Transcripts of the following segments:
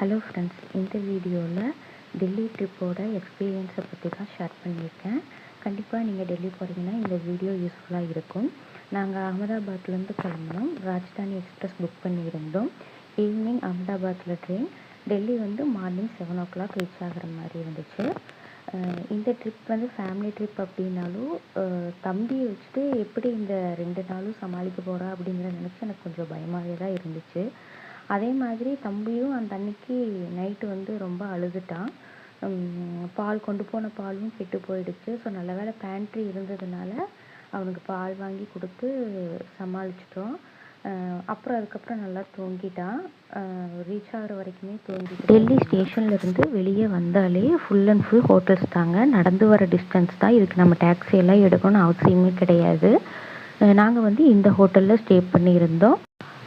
Hello friends இந்த வீடியோவில் டெல்லி ட்ரிப்போட எக்ஸ்பீரியன்ஸை பற்றி தான் ஷேர் பண்ணியிருக்கேன். கண்டிப்பாக நீங்கள் டெல்லி போகிறீங்கன்னா இந்த வீடியோ யூஸ்ஃபுல்லாக இருக்கும். நாங்கள் அகமதாபாத்லேருந்து கிளம்பினோம். ராஜ்தானி எக்ஸ்பிரஸ் புக் பண்ணியிருந்தோம். ஈவினிங் அகமதாபாத்தில் ட்ரெயின் டெல்லி வந்து morning seven o'clock reach ஆகிற மாதிரி இருந்துச்சு இந்த ட்ரிப் வந்து ஃபேமிலி ட்ரிப் அப்படின்னாலும் தம்பியை வச்சுட்டு எப்படி இந்த ரெண்டு நாளும் சமாளிக்க போகிறா அப்படிங்கிற நினச்சி எனக்கு கொஞ்சம் பயமாகவே தான் இருந்துச்சு. அதே மாதிரி தம்பியும் அந்த அன்னைக்கு நைட்டு வந்து ரொம்ப அழுதுட்டான். பால் கொண்டு போன பாலும் கெட்டு போயிடுச்சு. ஸோ நல்ல வேளை பேண்ட்ரி இருந்ததுனால அவனுக்கு பால் வாங்கி கொடுத்து சமாளிச்சிட்டோம். அப்புறம் அதுக்கப்புறம் நல்லா தூங்கிட்டான். ரீச் ஆகிற வரைக்குமே தூங்கிட்டு டெல்லி ஸ்டேஷன்ல இருந்து வெளியே வந்தாலே ஃபுல் அண்ட் ஃபுல் ஹோட்டல்ஸ் தாங்க. நடந்து வர டிஸ்டன்ஸ் தான் இதுக்கு நம்ம டாக்ஸி எல்லாம் எடுக்கணும்னு அவசியமே கிடையாது. நாங்கள் வந்து இந்த ஹோட்டலில் ஸ்டே பண்ணியிருந்தோம்.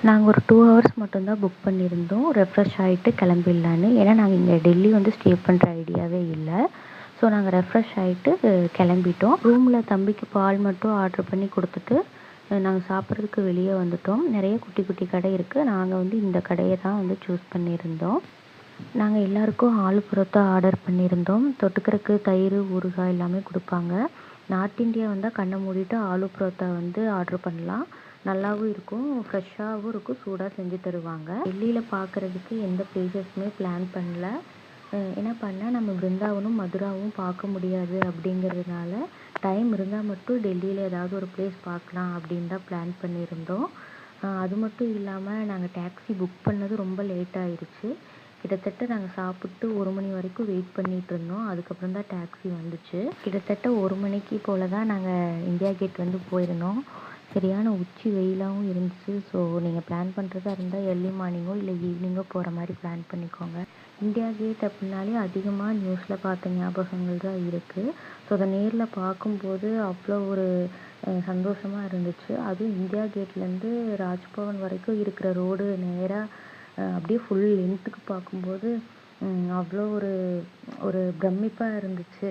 நாங்கள் ஒரு டூ ஹவர்ஸ் மட்டும்தான் புக் பண்ணியிருந்தோம். ரெஃப்ரெஷ் ஆகிட்டு கிளம்பிடலான்னு. ஏன்னா நாங்கள் இங்கே டெல்லி வந்து ஸ்டே பண்ணுற ஐடியாவே இல்லை. ஸோ நாங்கள் ரெஃப்ரெஷ் ஆகிட்டு கிளம்பிட்டோம். ரூமில் தம்பிக்கு பால் மட்டும் ஆர்டர் பண்ணி கொடுத்துட்டு நாங்கள் சாப்பிட்றதுக்கு வெளியே வந்துட்டோம். நிறைய குட்டி குட்டி கடை இருக்குது நாங்கள் வந்து இந்த கடையை தான் வந்து சூஸ் பண்ணியிருந்தோம். நாங்கள் எல்லாருக்கும் ஆலு புரோத்தா ஆர்டர் பண்ணியிருந்தோம். தொட்டுக்கிறதுக்கு தயிர் ஊறுகாய் எல்லாமே கொடுப்பாங்க. நார்த் இந்தியா வந்தால் கண்ணை மூடிட்டு ஆலு புரோத்தா வந்து ஆர்டர் பண்ணலாம். நல்லாவும் இருக்கும் ஃப்ரெஷ்ஷாகவும் இருக்கும் சூடாக செஞ்சு தருவாங்க. டெல்லியில் பார்க்குறதுக்கு எந்த பிளேசஸுமே பிளான் பண்ணல. என்ன பண்ணால் நம்ம பிருந்தாவனும் மதுராவும் பார்க்க முடியாது அப்படிங்கிறதுனால டைம் இருந்தால் மட்டும் டெல்லியில் ஏதாவது ஒரு பிளேஸ் பார்க்கலாம் அப்படின்னு தான் பிளான் பண்ணியிருந்தோம். அது மட்டும் இல்லாமல் நாங்கள் டாக்ஸி புக் பண்ணது ரொம்ப லேட் ஆயிடுச்சு கிட்டத்தட்ட நாங்கள் சாப்பிட்டு ஒரு மணி வரைக்கும் வெயிட் பண்ணிகிட்டு இருந்தோம். அதுக்கப்புறம் தான் டாக்ஸி வந்துச்சு. கிட்டத்தட்ட ஒரு மணிக்கு போல் தான் நாங்கள் இந்தியா கேட் வந்து போயிருந்தோம். சரியான உச்சி வெயிலாகவும் இருந்துச்சு. ஸோ நீங்கள் பிளான் பண்ணுறதா இருந்தால் எர்லி மார்னிங்கோ இல்லை ஈவினிங்கோ போகிற மாதிரி பிளான் பண்ணிக்கோங்க. இந்தியா கேட் அப்படின்னாலே அதிகமாக நியூஸில் பார்த்த ஞாபகங்கள் தான் இருக்குது ஸோ அதை நேரில் பார்க்கும்போது அவ்வளோ ஒரு சந்தோஷமாக இருந்துச்சு. அதுவும் இந்தியா கேட்லேருந்து ராஜ்பவன் வரைக்கும் இருக்கிற ரோடு நேராக அப்படியே ஃபுல் லென்த்துக்கு பார்க்கும்போது அவ்வளோ ஒரு ஒரு பிரமிப்பாக இருந்துச்சு.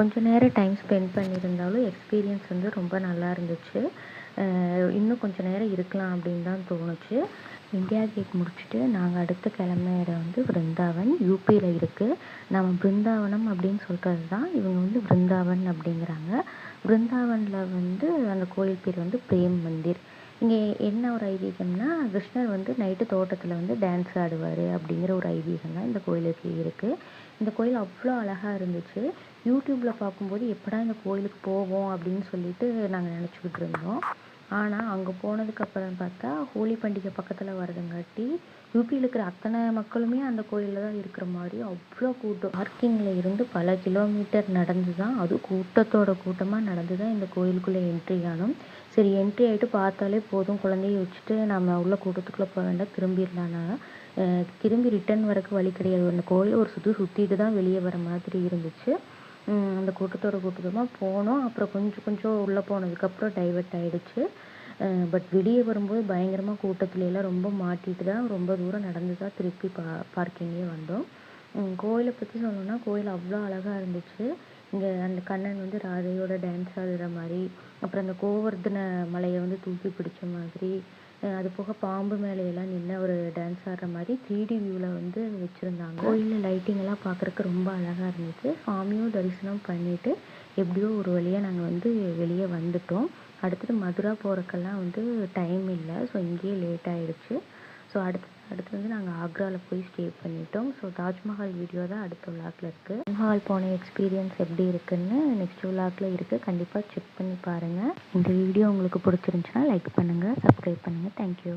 கொஞ்சம் நேரம் டைம் ஸ்பெண்ட் பண்ணியிருந்தாலும் எக்ஸ்பீரியன்ஸ் வந்து ரொம்ப நல்லா இருந்துச்சு. இன்னும் கொஞ்சம் நேரம் இருக்கலாம் அப்படின்னு தான் தோணுச்சு. இந்தியா கேட் முடிச்சுட்டு நாங்கள் அடுத்து கிளம்பின இடம் வந்து பிருந்தாவன் யூபியில் இருக்குது நம்ம பிருந்தாவனம் அப்படின்னு சொல்கிறது தான் இவங்க வந்து பிருந்தாவன் அப்படிங்கிறாங்க. பிருந்தாவனில் வந்து அந்த கோயில் பேர் வந்து பிரேம் மந்திர். இங்கே என்ன ஒரு ஐதீகம்னா கிருஷ்ணர் வந்து நைட்டு தோட்டத்தில் வந்து டான்ஸ் ஆடுவார் அப்படிங்கிற ஒரு ஐதீகம் தான் இந்த கோயிலுக்கு இருக்குது இந்த கோயில் அவ்வளோ அழகாக இருந்துச்சு. யூடியூப்பில் பார்க்கும்போது எப்படா இந்த கோயிலுக்கு போவோம் அப்படின்னு சொல்லிட்டு நாங்கள் நினச்சிக்கிட்டு இருந்தோம். ஆனால் அங்கே போனதுக்கப்புறம் பார்த்தா ஹோலி பண்டிகை பக்கத்தில் வரதுங்காட்டி யூபியில் இருக்கிற அத்தனை மக்களுமே அந்த கோயிலில் தான் இருக்கிற மாதிரி அவ்வளோ கூட்டம். பார்க்கிங்கில் இருந்து பல கிலோமீட்டர் நடந்து தான் அது கூட்டத்தோட கூட்டமாக நடந்து தான் இந்த கோயிலுக்குள்ளே என்ட்ரி ஆனோம். சரி என்ட்ரி ஆகிட்டு பார்த்தாலே போதும். குழந்தைய வச்சுட்டு நம்ம உள்ள கூட்டத்துக்குள்ளே போக வேண்டாம் திரும்பிடலான்னா திரும்பி ரிட்டர்ன் வரக்கு வழி கிடையாது. அந்த கோயில் ஒரு சுற்றி சுற்றிட்டு தான் வெளியே வர மாதிரி இருந்துச்சு. அந்த கூட்டத்தோட கூட்டமாக போனோம். அப்புறம் கொஞ்சம் கொஞ்சம் உள்ளே போனதுக்கப்புறம் டைவர்ட் ஆகிடுச்சு பட் வெளியே வரும்போது பயங்கரமாக கூட்டத்துலலாம் ரொம்ப மாட்டிட்டு தான் ரொம்ப தூரம் நடந்து தான் திருப்பி பா பார்க்கிங்கே வந்தோம். கோயிலை பற்றி சொல்லணும்னா கோயில் அவ்வளோ அழகாக இருந்துச்சு. இங்கே அந்த கண்ணன் வந்து ராதையோட டான்ஸ் ஆடுற மாதிரி அப்புறம் அந்த கோவர்தன மலையை வந்து தூக்கி பிடிச்ச மாதிரி அது போக பாம்பு மேலையெல்லாம் நின்று ஒரு டான்ஸ் ஆடுற மாதிரி த்ரீ டி வியூவில் வந்து வச்சுருந்தாங்க. கோயிலில் லைட்டிங் எல்லாம் பார்க்குறக்கு ரொம்ப அழகாக இருந்துச்சு. சாமியும் தரிசனம் பண்ணிவிட்டு எப்படியோ ஒரு வழியாக நாங்கள் வந்து வெளியே வந்துட்டோம். அடுத்தது மதுரா போகிறக்கெல்லாம் வந்து டைம் இல்லை. ஸோ இங்கேயே லேட் ஆகிடுச்சு ஸோ அடுத்து அடுத்து வந்து நாங்கள் ஆக்ராவில் போய் ஸ்டே பண்ணிட்டோம். ஸோ தாஜ்மஹால் வீடியோ தான் அடுத்த விளாக்ல இருக்குது தாஜ்மஹால் போன எக்ஸ்பீரியன்ஸ் எப்படி இருக்குன்னு நெக்ஸ்ட் விளாக்ல இருக்குது கண்டிப்பாக செக் பண்ணி பாருங்கள் இந்த வீடியோ உங்களுக்கு பிடிச்சிருந்துச்சுன்னா லைக் பண்ணுங்கள் சப்ஸ்கிரைப் பண்ணுங்கள் தேங்க்யூ